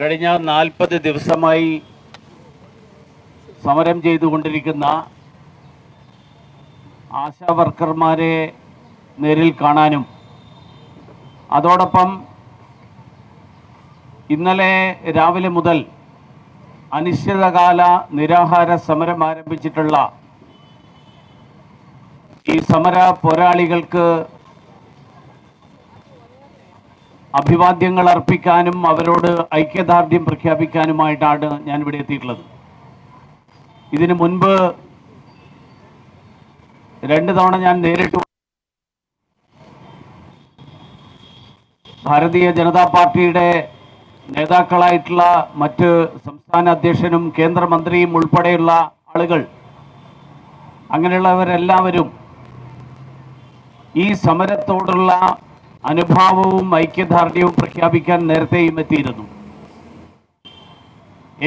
കഴിഞ്ഞ നാൽപ്പത് ദിവസമായി സമരം ചെയ്തുകൊണ്ടിരിക്കുന്ന ആശാ വർക്കർമാരെ നേരിൽ കാണാനും അതോടൊപ്പം ഇന്നലെ രാവിലെ മുതൽ അനിശ്ചിതകാല നിരാഹാര സമരം ആരംഭിച്ചിട്ടുള്ള ഈ സമര പോരാളികൾക്ക് അഭിവാദ്യങ്ങൾ അർപ്പിക്കാനും അവരോട് ഐക്യദാർഢ്യം പ്രഖ്യാപിക്കാനുമായിട്ടാണ് ഇവിടെ എത്തിയിട്ടുള്ളത്. ഇതിനു മുൻപ് രണ്ട് തവണ ഞാൻ നേരിട്ട്. ഭാരതീയ ജനതാ പാർട്ടിയുടെ നേതാക്കളായിട്ടുള്ള മറ്റ് സംസ്ഥാന അധ്യക്ഷനും കേന്ദ്രമന്ത്രിയും ഉൾപ്പെടെയുള്ള ആളുകൾ അങ്ങനെയുള്ളവരെല്ലാവരും ഈ സമരത്തോടുള്ള അനുഭാവവും ഐക്യദാർഢ്യവും പ്രഖ്യാപിക്കാൻ നേരത്തെയും എത്തിയിരുന്നു.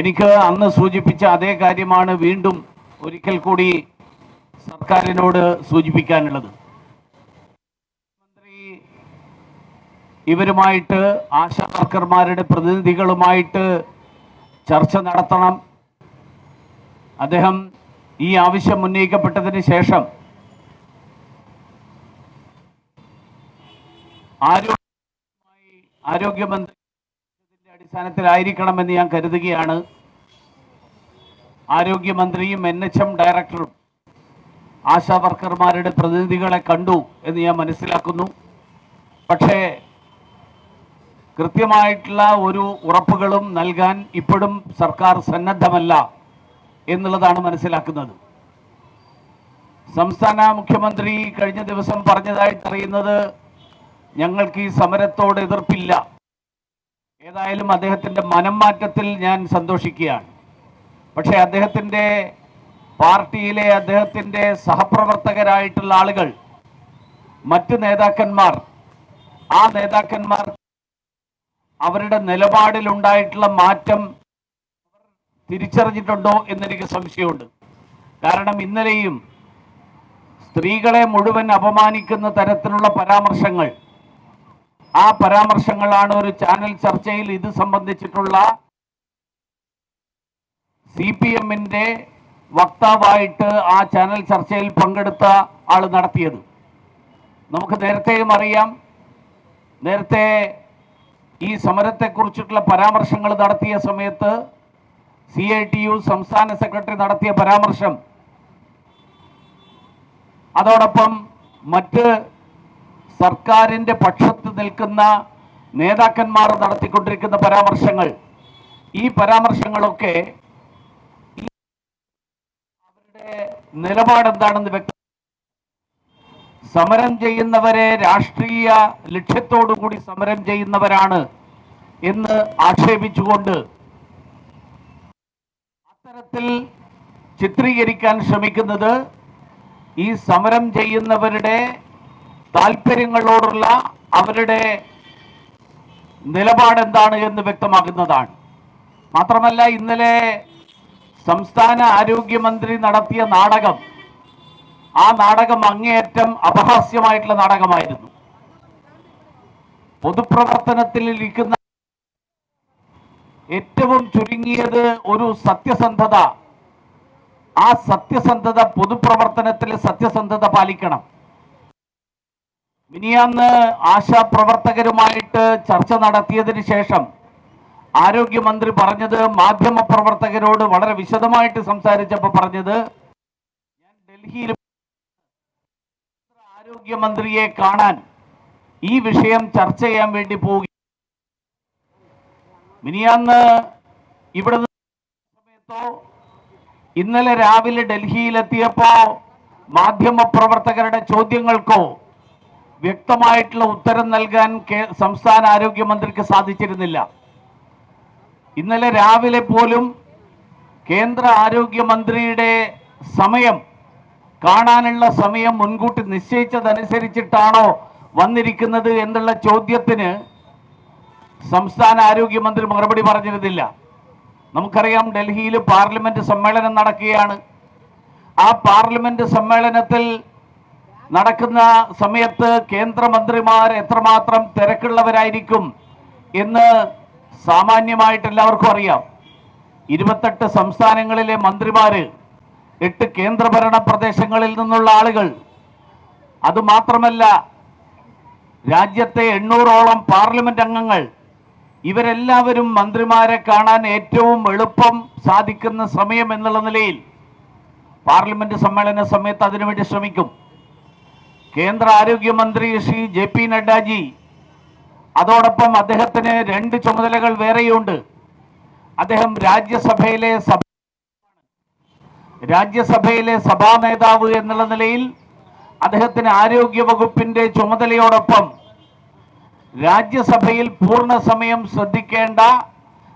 എനിക്ക് അന്ന് സൂചിപ്പിച്ച അതേ കാര്യമാണ് വീണ്ടും ഒരിക്കൽ കൂടി സർക്കാരിനോട് സൂചിപ്പിക്കാനുള്ളത്. മന്ത്രി ഇവരുമായിട്ട് ആശാ വർക്കർമാരുടെ പ്രതിനിധികളുമായിട്ട് ചർച്ച നടത്തണം. അദ്ദേഹം ഈ ആവശ്യം ഉന്നയിക്കപ്പെട്ടതിന് ശേഷം ആരോഗ്യമായി ആരോഗ്യമന്ത്രി ഇതിന്റെ അടിസ്ഥാനത്തിലായിരിക്കണമെന്ന് ഞാൻ കരുതുകയാണ്. ആരോഗ്യമന്ത്രിയും എൻ എച്ച് എം ഡയറക്ടറും ആശാ വർക്കർമാരുടെ പ്രതിനിധികളെ കണ്ടു എന്ന് ഞാൻ മനസ്സിലാക്കുന്നു. പക്ഷേ കൃത്യമായിട്ടുള്ള ഒരു ഉറപ്പുകളും നൽകാൻ ഇപ്പോഴും സർക്കാർ സന്നദ്ധമല്ല എന്നുള്ളതാണ് മനസ്സിലാക്കുന്നത്. സംസ്ഥാന മുഖ്യമന്ത്രി കഴിഞ്ഞ ദിവസം പറഞ്ഞതായിട്ട് അറിയുന്നത് ഞങ്ങൾക്ക് ഈ സമരത്തോട് എതിർപ്പില്ല. ഏതായാലും അദ്ദേഹത്തിന്റെ മനം മാറ്റത്തിൽ ഞാൻ സന്തോഷിക്കുകയാണ്. പക്ഷേ അദ്ദേഹത്തിന്റെ പാർട്ടിയിലെ അദ്ദേഹത്തിന്റെ സഹപ്രവർത്തകരായിട്ടുള്ള ആളുകൾ മറ്റ് നേതാക്കന്മാർ ആ നേതാക്കന്മാർ അവരുടെ നിലപാടിലുണ്ടായിട്ടുള്ള മാറ്റം തിരിച്ചറിഞ്ഞിട്ടുണ്ടോ എന്നെനിക്ക് സംശയമുണ്ട്. കാരണം ഇന്നലെയും സ്ത്രീകളെ മുഴുവൻ അപമാനിക്കുന്ന തരത്തിലുള്ള പരാമർശങ്ങൾ ആ പരാമർശങ്ങളാണ് ഒരു ചാനൽ ചർച്ചയിൽ ഇത് സംബന്ധിച്ചിട്ടുള്ള സി പി എമ്മിന്റെ വക്താവായിട്ട് ആ ചാനൽ ചർച്ചയിൽ പങ്കെടുത്ത ആൾ നടത്തിയത്. നമുക്ക് നേരത്തെയും അറിയാം. നേരത്തെ ഈ സമരത്തെക്കുറിച്ചിട്ടുള്ള പരാമർശങ്ങൾ നടത്തിയ സമയത്ത് സി ഐ ടി യു സംസ്ഥാന സെക്രട്ടറി നടത്തിയ പരാമർശം. അതോടൊപ്പം മറ്റ് സർക്കാരിന്റെ പക്ഷത്ത് നിൽക്കുന്ന നേതാക്കന്മാർ നടത്തിക്കൊണ്ടിരിക്കുന്ന പരാമർശങ്ങൾ. ഈ പരാമർശങ്ങളൊക്കെ അവരുടെ നിലപാട് എന്താണെന്ന് വ്യക്ത സമരം ചെയ്യുന്നവരെ രാഷ്ട്രീയ ലക്ഷ്യത്തോടു കൂടി സമരം ചെയ്യുന്നവരാണ് എന്ന് ആക്ഷേപിച്ചുകൊണ്ട് അത്തരത്തിൽ ചിത്രീകരിക്കാൻ ശ്രമിക്കുന്നത് ഈ സമരം ചെയ്യുന്നവരുടെ താല്പര്യങ്ങളോടുള്ള അവരുടെ നിലപാട് എന്താണ് എന്ന് വ്യക്തമാക്കുന്നതാണ്. മാത്രമല്ല ഇന്നലെ സംസ്ഥാന ആരോഗ്യമന്ത്രി നടത്തിയ നാടകം ആ നാടകം അങ്ങേയറ്റം അപഹാസ്യമായിട്ടുള്ള നാടകമായിരുന്നു. പൊതുപ്രവർത്തനത്തിൽ ഇരിക്കുന്ന ഏറ്റവും ചുരുങ്ങിയത് ഒരു സത്യസന്ധത. ആ സത്യസന്ധത പൊതുപ്രവർത്തനത്തിലെ സത്യസന്ധത പാലിക്കണം. മിനിയാന്ന് ആശാപ്രവർത്തകരുമായിട്ട് ചർച്ച നടത്തിയതിന് ശേഷം ആരോഗ്യമന്ത്രി പറഞ്ഞത് മാധ്യമ പ്രവർത്തകരോട് വളരെ വിശദമായിട്ട് സംസാരിച്ചപ്പോൾ പറഞ്ഞത് ഞാൻ ഡൽഹിയിൽ ആരോഗ്യമന്ത്രിയെ കാണാൻ ഈ വിഷയം ചർച്ച ചെയ്യാൻ വേണ്ടി പോവുക മിനിയാന്ന് ഇവിടെ സമയത്തോ ഇന്നലെ രാവിലെ ഡൽഹിയിലെത്തിയപ്പോ മാധ്യമ പ്രവർത്തകരുടെ ചോദ്യങ്ങൾക്കോ വ്യക്തമായിട്ടുള്ള ഉത്തരം നൽകാൻ സംസ്ഥാന ആരോഗ്യമന്ത്രിക്ക് സാധിച്ചിരുന്നില്ല. ഇന്നലെ രാവിലെ പോലും കേന്ദ്ര ആരോഗ്യമന്ത്രിയുടെ സമയം കാണാനുള്ള സമയം മുൻകൂട്ടി നിശ്ചയിച്ചതനുസരിച്ചിട്ടാണോ വന്നിരിക്കുന്നത് എന്നുള്ള ചോദ്യത്തിന് സംസ്ഥാന ആരോഗ്യമന്ത്രി മറുപടി പറഞ്ഞിരുന്നില്ല. നമുക്കറിയാം ഡൽഹിയിൽ പാർലമെന്റ് സമ്മേളനം നടക്കുകയാണ്. ആ പാർലമെന്റ് സമ്മേളനത്തിൽ നടക്കുന്ന സമയത്ത് കേന്ദ്രമന്ത്രിമാർ എത്രമാത്രം തിരക്കുള്ളവരായിരിക്കും എന്ന് സാമാന്യമായിട്ട് എല്ലാവർക്കും അറിയാം. ഇരുപത്തെട്ട് സംസ്ഥാനങ്ങളിലെ മന്ത്രിമാര് എട്ട് കേന്ദ്രഭരണ പ്രദേശങ്ങളിൽ നിന്നുള്ള ആളുകൾ. അതുമാത്രമല്ല രാജ്യത്തെ എണ്ണൂറോളം പാർലമെന്റ് അംഗങ്ങൾ. ഇവരെല്ലാവരും മന്ത്രിമാരെ കാണാൻ ഏറ്റവും എളുപ്പം സാധിക്കുന്ന സമയം എന്നുള്ള നിലയിൽ പാർലമെന്റ് സമ്മേളന സമയത്ത് അതിനുവേണ്ടി ശ്രമിക്കും. കേന്ദ്ര ആരോഗ്യമന്ത്രി ശ്രീ ജെ പി നഡ്ഡാജി അതോടൊപ്പം അദ്ദേഹത്തിന് രണ്ട് ചുമതലകൾ വേറെയുണ്ട്. അദ്ദേഹം രാജ്യസഭയിലെ സഭ രാജ്യസഭയിലെ സഭാ നേതാവ് എന്നുള്ള നിലയിൽ അദ്ദേഹത്തിന് ആരോഗ്യ വകുപ്പിന്റെ ചുമതലയോടൊപ്പം രാജ്യസഭയിൽ പൂർണ സമയം ശ്രദ്ധിക്കേണ്ട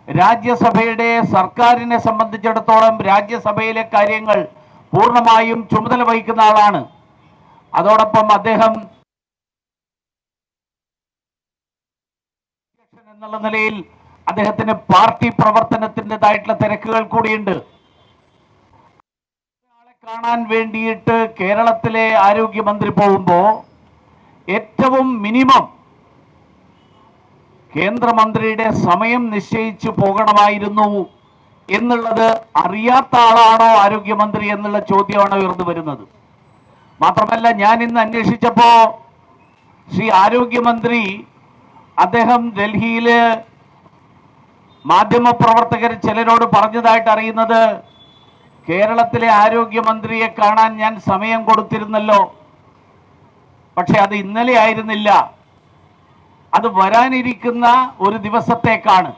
രാജ്യസഭയുടെ സർക്കാരിനെ സംബന്ധിച്ചിടത്തോളം രാജ്യസഭയിലെ കാര്യങ്ങൾ പൂർണമായും ചുമതല വഹിക്കുന്ന ആളാണ്. അതോടൊപ്പം അദ്ദേഹം എന്നുള്ള നിലയിൽ അദ്ദേഹത്തിന് പാർട്ടി പ്രവർത്തനത്തിന്റെതായിട്ടുള്ള തിരക്കുകൾ കൂടിയുണ്ട്. ആളെ കാണാൻ വേണ്ടിയിട്ട് കേരളത്തിലെ ആരോഗ്യമന്ത്രി പോകുമ്പോൾ ഏറ്റവും മിനിമം കേന്ദ്രമന്ത്രിയുടെ സമയം നിശ്ചയിച്ചു പോകണമായിരുന്നു എന്നുള്ളത് അറിയാത്ത ആളാണോ ആരോഗ്യമന്ത്രി എന്നുള്ള ചോദ്യമാണ് ഉയർന്നു വരുന്നത്. മാത്രമല്ല ഞാൻ ഇന്ന് അന്വേഷിച്ചപ്പോ ശ്രീ ആരോഗ്യമന്ത്രി അദ്ദേഹം ഡൽഹിയിൽ മാധ്യമപ്രവർത്തകർ ചിലരോട് പറഞ്ഞതായിട്ട് അറിയുന്നത് കേരളത്തിലെ ആരോഗ്യമന്ത്രിയെ കാണാൻ ഞാൻ സമയം കൊടുത്തിരുന്നല്ലോ. പക്ഷെ അത് ഇന്നലെ ആയിരുന്നില്ല. അത് വരാനിരിക്കുന്ന ഒരു ദിവസത്തേക്കാണ്.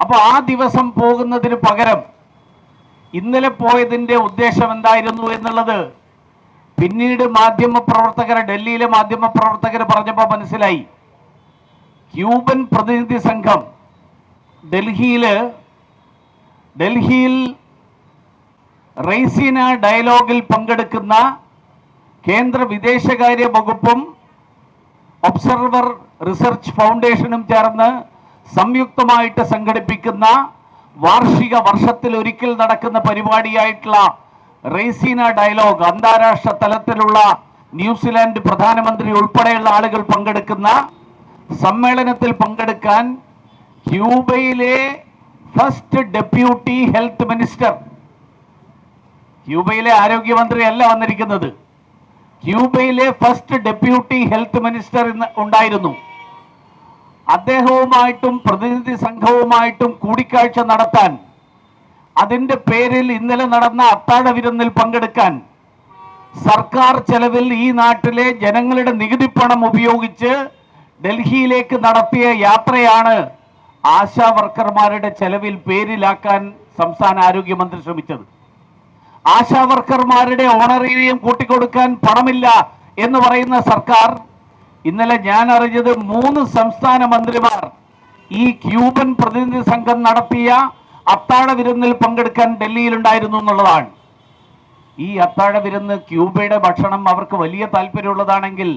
അപ്പോൾ ആ ദിവസം പോകുന്നതിന് പകരം ഇന്നലെ പോയതിന്റെ ഉദ്ദേശം എന്തായിരുന്നു എന്നുള്ളത് പിന്നീട് മാധ്യമ പ്രവർത്തകർ ഡൽഹിയിലെ മാധ്യമ പ്രവർത്തകർ പറഞ്ഞപ്പോൾ മനസ്സിലായി. ക്യൂബൻ പ്രതിനിധി സംഘം ഡൽഹിയിൽ ഡൽഹിയിൽ റൈസീന ഡയലോഗിൽ പങ്കെടുക്കുന്ന കേന്ദ്ര വിദേശകാര്യ വകുപ്പും ഒബ്സർവർ റിസർച്ച് ഫൗണ്ടേഷനും ചേർന്ന് സംയുക്തമായിട്ട് സംഘടിപ്പിക്കുന്ന വാർഷിക വർഷത്തിൽ ഒരിക്കൽ നടക്കുന്ന പരിപാടിയായിട്ടുള്ള റേസീന ഡയലോഗ് അന്താരാഷ്ട്ര തലത്തിലുള്ള ന്യൂസിലാൻഡ് പ്രധാനമന്ത്രി ഉൾപ്പെടെയുള്ള ആളുകൾ പങ്കെടുക്കുന്ന സമ്മേളനത്തിൽ പങ്കെടുക്കാൻ ക്യൂബയിലെ ഫസ്റ്റ് ഡെപ്യൂട്ടി ഹെൽത്ത് മിനിസ്റ്റർ ക്യൂബയിലെ ആരോഗ്യമന്ത്രി അല്ല വന്നിരിക്കുന്നത്. ക്യൂബയിലെ ഫസ്റ്റ് ഡെപ്യൂട്ടി ഹെൽത്ത് മിനിസ്റ്റർ ഇന്ന് ഉണ്ടായിരുന്നു. അദ്ദേഹവുമായിട്ടും പ്രതിനിധി സംഘവുമായിട്ടും കൂടിക്കാഴ്ച നടത്താൻ അതിന്റെ പേരിൽ ഇന്നലെ നടന്ന അത്താഴ വിരുന്നിൽ പങ്കെടുക്കാൻ സർക്കാർ ചെലവിൽ ഈ നാട്ടിലെ ജനങ്ങളുടെ നികുതി പണം ഉപയോഗിച്ച് ഡൽഹിയിലേക്ക് നടത്തിയ യാത്രയാണ് ആശാ വർക്കർമാരുടെ ചെലവിൽ പേരിലാക്കാൻ സംസ്ഥാന ആരോഗ്യമന്ത്രി ശ്രമിച്ചത്. ആശാ വർക്കർമാരുടെ ഓണറേറിയം കൂട്ടിക്കൊടുക്കാൻ പണമില്ല എന്ന് പറയുന്ന സർക്കാർ ഇന്നലെ ഞാൻ അറിഞ്ഞത് മൂന്ന് സംസ്ഥാന മന്ത്രിമാർ ഈ ക്യൂബൻ പ്രതിനിധി സംഘം നടത്തിയ അത്താഴ വിരുന്നിൽ പങ്കെടുക്കാൻ ഡൽഹിയിലുണ്ടായിരുന്നു എന്നുള്ളതാണ്. ഈ അത്താഴ വിരുന്ന് ക്യൂബയുടെ ഭക്ഷണം അവർക്ക് വലിയ താല്പര്യമുള്ളതാണെങ്കിൽ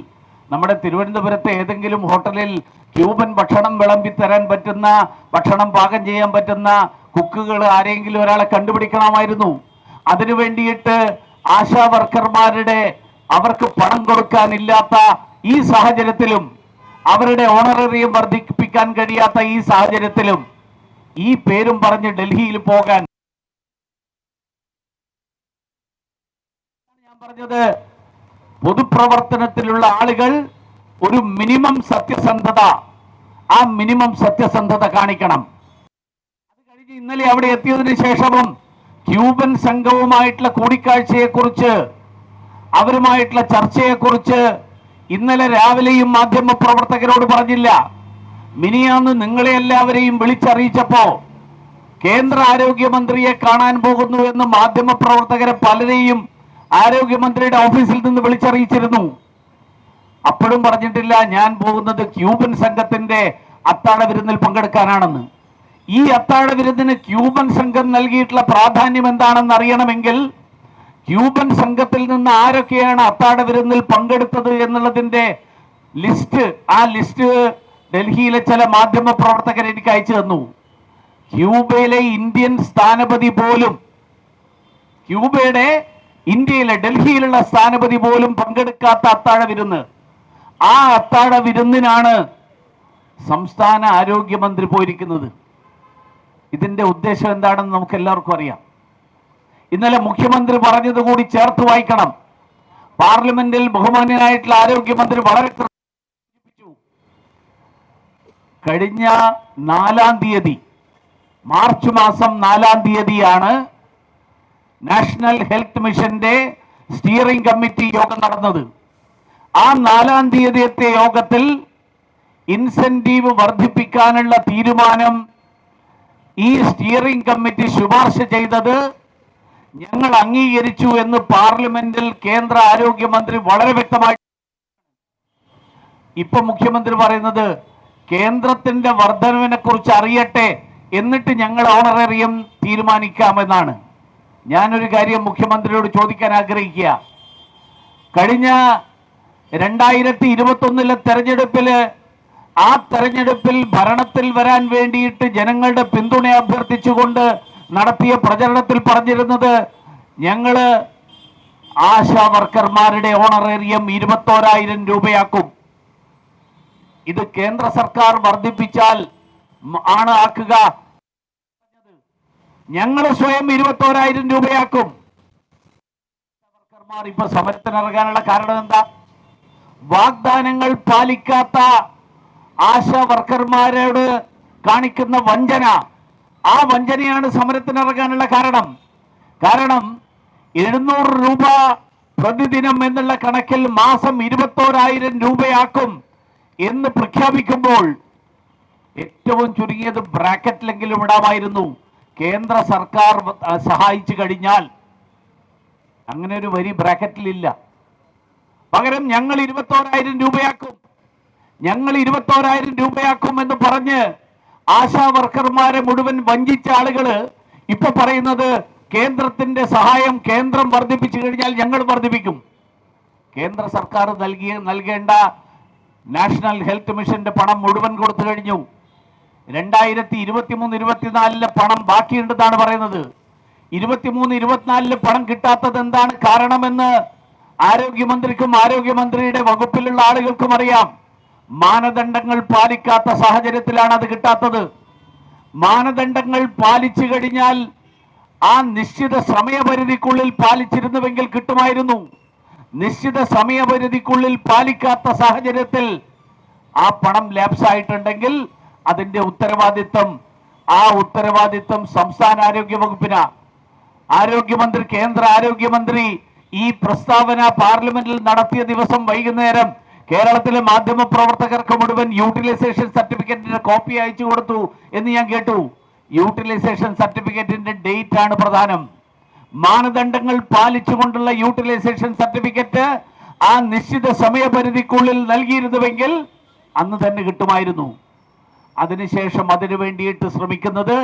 നമ്മുടെ തിരുവനന്തപുരത്തെ ഏതെങ്കിലും ഹോട്ടലിൽ ക്യൂബൻ ഭക്ഷണം വിളമ്പി തരാൻ പറ്റുന്ന ഭക്ഷണം പാകം ചെയ്യാൻ പറ്റുന്ന കുക്കുകൾ ആരെങ്കിലും ഒരാളെ കണ്ടുപിടിക്കണമായിരുന്നു. അതിനു വേണ്ടിയിട്ട് ആശാ വർക്കർമാരുടെ അവർക്ക് പണം കൊടുക്കാനില്ലാത്ത ഈ സാഹചര്യത്തിലും അവരുടെ ഓണറേറിയം വർദ്ധിപ്പിക്കാൻ കഴിയാത്ത ഈ സാഹചര്യത്തിലും ഈ പേരും പറഞ്ഞ് ഡൽഹിയിൽ പോകാൻ. ഞാൻ പറഞ്ഞത് പൊതുപ്രവർത്തനത്തിലുള്ള ആളുകൾ ഒരു മിനിമം സത്യസന്ധത ആ മിനിമം സത്യസന്ധത കാണിക്കണം. അത് കഴിഞ്ഞ് ഇന്നലെ അവിടെ എത്തിയതിനു ശേഷവും ക്യൂബൻ സംഘവുമായിട്ടുള്ള കൂടിക്കാഴ്ചയെക്കുറിച്ച് അവരുമായിട്ടുള്ള ചർച്ചയെക്കുറിച്ച് ഇന്നലെ രാവിലെയും മാധ്യമ പ്രവർത്തകരോട് പറഞ്ഞില്ല. മിനിയാന്ന് നിങ്ങളെ എല്ലാവരെയും വിളിച്ചറിയിച്ചപ്പോ കേന്ദ്ര ആരോഗ്യമന്ത്രിയെ കാണാൻ പോകുന്നു എന്ന് മാധ്യമപ്രവർത്തകരെ പലരെയും ആരോഗ്യമന്ത്രിയുടെ ഓഫീസിൽ നിന്ന് വിളിച്ചറിയിച്ചിരുന്നു. അപ്പോഴും പറഞ്ഞിട്ടില്ല ഞാൻ പോകുന്നത് ക്യൂബൻ സംഘത്തിന്റെ അത്താഴ വിരുന്നിൽ പങ്കെടുക്കാനാണെന്ന്. ഈ അത്താഴ വിരുന്നിന് ക്യൂബൻ സംഘം നൽകിയിട്ടുള്ള പ്രാധാന്യം എന്താണെന്ന് അറിയണമെങ്കിൽ ക്യൂബൻ സംഘത്തിൽ നിന്ന് ആരൊക്കെയാണ് അത്താഴ വിരുന്നിൽ പങ്കെടുത്തത് എന്നുള്ളതിന്റെ ലിസ്റ്റ് ആ ലിസ്റ്റ് ഡൽഹിയിലെ ചില മാധ്യമ പ്രവർത്തകർ എനിക്ക് അയച്ചു തന്നു. ക്യൂബയിലെ ഇന്ത്യൻ സ്ഥാനപതി പോലും ക്യൂബയുടെ ഇന്ത്യയിലെ ഡൽഹിയിലുള്ള സ്ഥാനപതി പോലും പങ്കെടുക്കാത്ത അത്താഴ വിരുന്ന്. ആ അത്താഴ വിരുന്നിനാണ് സംസ്ഥാന ആരോഗ്യമന്ത്രി പോയിരിക്കുന്നത്. ഇതിന്റെ ഉദ്ദേശം എന്താണെന്ന് നമുക്ക് എല്ലാവർക്കും അറിയാം. ഇന്നലെ മുഖ്യമന്ത്രി പറഞ്ഞത് കൂടി ചേർത്ത് വായിക്കണം. പാർലമെന്റിൽ ബഹുമാന്യനായിട്ടുള്ള ആരോഗ്യമന്ത്രി വളരെ കൃ- സൂചിപ്പിച്ചു. കഴിഞ്ഞ നാലാം തീയതി മാർച്ച് മാസം നാലാം തീയതിയാണ് നാഷണൽ ഹെൽത്ത് മിഷന്റെ സ്റ്റിയറിംഗ് കമ്മിറ്റി യോഗം നടന്നത്. ആ നാലാം തീയതിയത്തെ യോഗത്തിൽ ഇൻസെന്റീവ് വർദ്ധിപ്പിക്കാനുള്ള തീരുമാനം ഈ സ്റ്റിയറിംഗ് കമ്മിറ്റി ശുപാർശ ചെയ്തത് ഞങ്ങൾ അംഗീകരിച്ചു എന്ന് പാർലമെന്റിൽ കേന്ദ്ര ആരോഗ്യമന്ത്രി വളരെ വ്യക്തമായി ഇപ്പൊ മുഖ്യമന്ത്രി പറയുന്നത് കേന്ദ്രത്തിന്റെ വർധനവിനെ കുറിച്ച് അറിയട്ടെ എന്നിട്ട് ഞങ്ങൾ ഓണറേറിയം തീരുമാനിക്കാമെന്നാണ്. ഞാനൊരു കാര്യം മുഖ്യമന്ത്രിയോട് ചോദിക്കാൻ ആഗ്രഹിക്കുക. കഴിഞ്ഞ രണ്ടായിരത്തി ഇരുപത്തൊന്നിലെ തെരഞ്ഞെടുപ്പിൽ ആ തെരഞ്ഞെടുപ്പിൽ ഭരണത്തിൽ വരാൻ വേണ്ടിയിട്ട് ജനങ്ങളുടെ പിന്തുണ അഭ്യർത്ഥിച്ചുകൊണ്ട് നടത്തിയ പ്രചരണത്തിൽ പറഞ്ഞിരുന്നത് ഞങ്ങൾ ആശാ വർക്കർമാരുടെ ഓണറേറിയം ഇരുപത്തോരായിരം രൂപയാക്കും. ഇത് കേന്ദ്ര സർക്കാർ വർദ്ധിപ്പിച്ചാൽ ആണ് ആക്കുക. ഞങ്ങൾ സ്വയം ഇരുപത്തോരായിരം രൂപയാക്കും. വർക്കർമാർ ഇപ്പൊ സമരത്തിനിറങ്ങാനുള്ള കാരണം എന്താ? വാഗ്ദാനങ്ങൾ പാലിക്കാത്ത ആശാ വർക്കർമാരോട് കാണിക്കുന്ന വഞ്ചന. ആ വഞ്ചനയാണ് സമരത്തിനിറങ്ങാനുള്ള കാരണം. കാരണം എഴുന്നൂറ് രൂപ പ്രതിദിനം എന്നുള്ള കണക്കിൽ മാസം ഇരുപത്തോരായിരം രൂപയാക്കും. എന്ന് പ്രഖ്യാപിക്കുമ്പോൾ ഏറ്റവും ചുരുങ്ങിയത് ബ്രാക്കറ്റിലെങ്കിലും ഇടാമായിരുന്നു. കേന്ദ്ര സർക്കാർ സഹായിച്ചു കഴിഞ്ഞാൽ അങ്ങനെ ഒരു വരി ബ്രാക്കറ്റിലില്ല. പകരം ഞങ്ങൾ ഇരുപത്തോരായിരം രൂപയാക്കും. ഞങ്ങൾ ഇരുപത്തോരായിരം രൂപയാക്കും എന്ന് പറഞ്ഞ് ആശാ വർക്കർമാരെ മുഴുവൻ വഞ്ചിച്ച ആളുകൾ ഇപ്പൊ പറയുന്നത് കേന്ദ്രത്തിന്റെ സഹായം കേന്ദ്രം വർദ്ധിപ്പിച്ചു കഴിഞ്ഞാൽ ഞങ്ങൾ വർദ്ധിപ്പിക്കും. കേന്ദ്ര സർക്കാർ നൽകിയ നൽകേണ്ട നാഷണൽ ഹെൽത്ത് മിഷന്റെ പണം മുഴുവൻ കൊടുത്തു കഴിഞ്ഞു. രണ്ടായിരത്തി ഇരുപത്തിമൂന്ന് ഇരുപത്തിനാലിലെ പണം ബാക്കിയുണ്ടെന്നാണ് പറയുന്നത്. ഇരുപത്തിമൂന്ന് ഇരുപത്തിനാലിൽ പണം കിട്ടാത്തത് എന്താണ് കാരണമെന്ന് ആരോഗ്യമന്ത്രിക്കും ആരോഗ്യമന്ത്രിയുടെ വകുപ്പിലുള്ള ആളുകൾക്കും അറിയാം. മാനദണ്ഡങ്ങൾ പാലിക്കാത്ത സാഹചര്യത്തിലാണ് അത് കിട്ടാത്തത്. മാനദണ്ഡങ്ങൾ പാലിച്ചു കഴിഞ്ഞാൽ ആ നിശ്ചിത സമയപരിധിക്കുള്ളിൽ പാലിച്ചിരുന്നുവെങ്കിൽ കിട്ടുമായിരുന്നു. നിശ്ചിത സമയപരിധിക്കുള്ളിൽ പാലിക്കാത്ത സാഹചര്യത്തിൽ ആ പണം ലാപ്സ് ആയിട്ടുണ്ടെങ്കിൽ അതിന്റെ ഉത്തരവാദിത്വം ആ ഉത്തരവാദിത്വം സംസ്ഥാന ആരോഗ്യ വകുപ്പിന്. ആരോഗ്യമന്ത്രി കേന്ദ്ര ആരോഗ്യമന്ത്രി ഈ പ്രസ്താവന പാർലമെന്റിൽ നടത്തിയ ദിവസം വൈകുന്നേരം കേരളത്തിലെ മാധ്യമ പ്രവർത്തകർക്ക് മുഴുവൻ യൂട്ടിലൈസേഷൻ സർട്ടിഫിക്കറ്റിന്റെ കോപ്പി അയച്ചു കൊടുത്തു എന്ന് ഞാൻ കേട്ടു. യൂട്ടിലൈസേഷൻ സർട്ടിഫിക്കറ്റിന്റെ ഡേറ്റ് ആണ് പ്രധാനം. മാനദണ്ഡങ്ങൾ പാലിച്ചുകൊണ്ടുള്ള യൂട്ടിലൈസേഷൻ സർട്ടിഫിക്കറ്റ് ആ നിശ്ചിത സമയപരിധിക്കുള്ളിൽ നൽകിയിരുന്നുവെങ്കിൽ അന്ന് തന്നെ കിട്ടുമായിരുന്നു. അതിനുശേഷം അതിനു വേണ്ടിയിട്ട് ശ്രമിക്കുന്നത്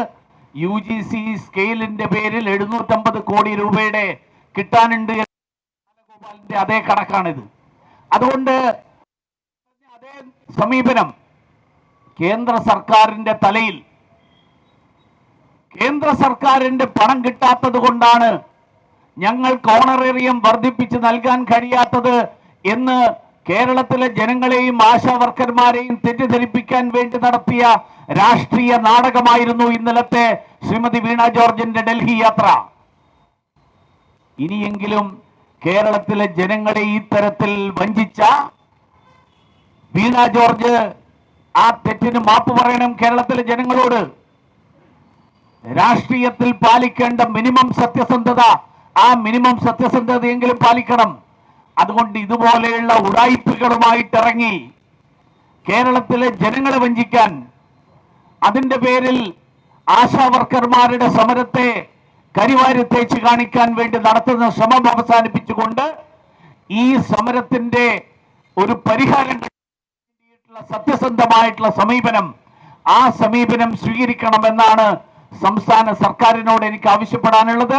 യു ജി സി സ്കെയിലിന്റെ പേരിൽ എഴുന്നൂറ്റമ്പത് കോടി രൂപയുടെ കിട്ടാനുണ്ട് ഗോപാലിന്റെ അതേ കണക്കാണിത്. അതുകൊണ്ട് അതേ സമീപനം കേന്ദ്ര സർക്കാരിന്റെ തലയിൽ കേന്ദ്ര സർക്കാരിന്റെ പണം കിട്ടാത്തത് കൊണ്ടാണ് ഞങ്ങൾക്ക് ഓണറേറിയം വർദ്ധിപ്പിച്ച് നൽകാൻ കഴിയാത്തത് എന്ന് കേരളത്തിലെ ജനങ്ങളെയും ആശാവർക്കർമാരെയും തെറ്റിദ്ധരിപ്പിക്കാൻ വേണ്ടി നടത്തിയ രാഷ്ട്രീയ നാടകമായിരുന്നു ഇന്നലത്തെ ശ്രീമതി വീണ ജോർജിന്റെ ഡൽഹി യാത്ര. ഇനിയെങ്കിലും കേരളത്തിലെ ജനങ്ങളെ ഈ തരത്തിൽ വഞ്ചിച്ച വീണ ജോർജ് ആ തെറ്റിന് മാപ്പ് പറയണം കേരളത്തിലെ ജനങ്ങളോട്. രാഷ്ട്രീയത്തിൽ പാലിക്കേണ്ട മിനിമം സത്യസന്ധത ആ മിനിമം സത്യസന്ധതയെങ്കിലും പാലിക്കണം. അതുകൊണ്ട് ഇതുപോലെയുള്ള ഉടായ്പകളുമായിട്ട് ഇറങ്ങി കേരളത്തിലെ ജനങ്ങളെ വഞ്ചിക്കാൻ അതിന്റെ പേരിൽ ആശാ വർക്കർമാരുടെ സമരത്തെ കരിവാരി തേച്ച് കാണിക്കാൻ വേണ്ടി നടത്തുന്ന ശ്രമം അവസാനിപ്പിച്ചുകൊണ്ട് ഈ സമരത്തിന്റെ ഒരു പരിഹാരം സത്യസന്ധമായിട്ടുള്ള സമീപനം ആ സമീപനം സ്വീകരിക്കണമെന്നാണ് സംസ്ഥാന സർക്കാരിനോട് എനിക്ക് ആവശ്യപ്പെടാനുള്ളത്